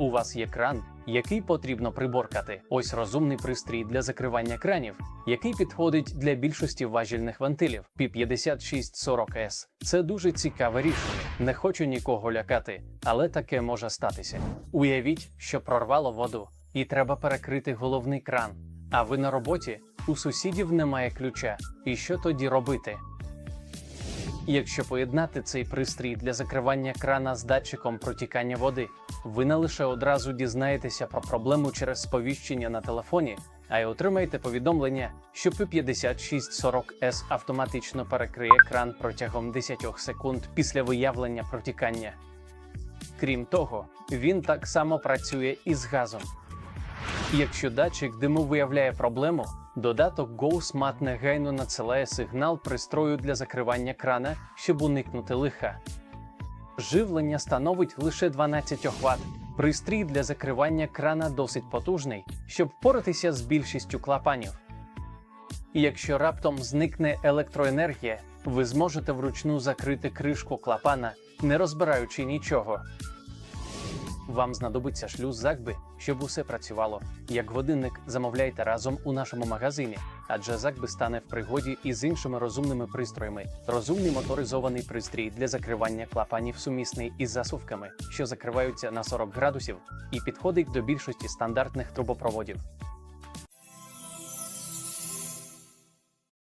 У вас є кран, який потрібно приборкати. Ось розумний пристрій для закривання кранів, який підходить для більшості важільних вентилів. P5640S. Це дуже цікаве рішення. Не хочу нікого лякати, але таке може статися. Уявіть, що прорвало воду, і треба перекрити головний кран. А ви на роботі у сусідів немає ключа. І що тоді робити? Якщо поєднати цей пристрій для закривання крана з датчиком протікання води, ви не лише одразу дізнаєтеся про проблему через сповіщення на телефоні, а й отримаєте повідомлення, що P5640S автоматично перекриє кран протягом 10 секунд після виявлення протікання. Крім того, він так само працює і з газом. Якщо датчик диму виявляє проблему, додаток GoSmart негайно надсилає сигнал пристрою для закривання крана, щоб уникнути лиха. Живлення становить лише 12 Вт. Пристрій для закривання крана досить потужний, щоб впоратися з більшістю клапанів. І якщо раптом зникне електроенергія, ви зможете вручну закрити кришку клапана, не розбираючи нічого. Вам знадобиться шлюз Закби, щоб усе працювало. Як годинник замовляйте разом у нашому магазині, адже Закби стане в пригоді із іншими розумними пристроями. Розумний моторизований пристрій для закривання клапанів сумісний із засувками, що закриваються на 40 градусів, і підходить до більшості стандартних трубопроводів.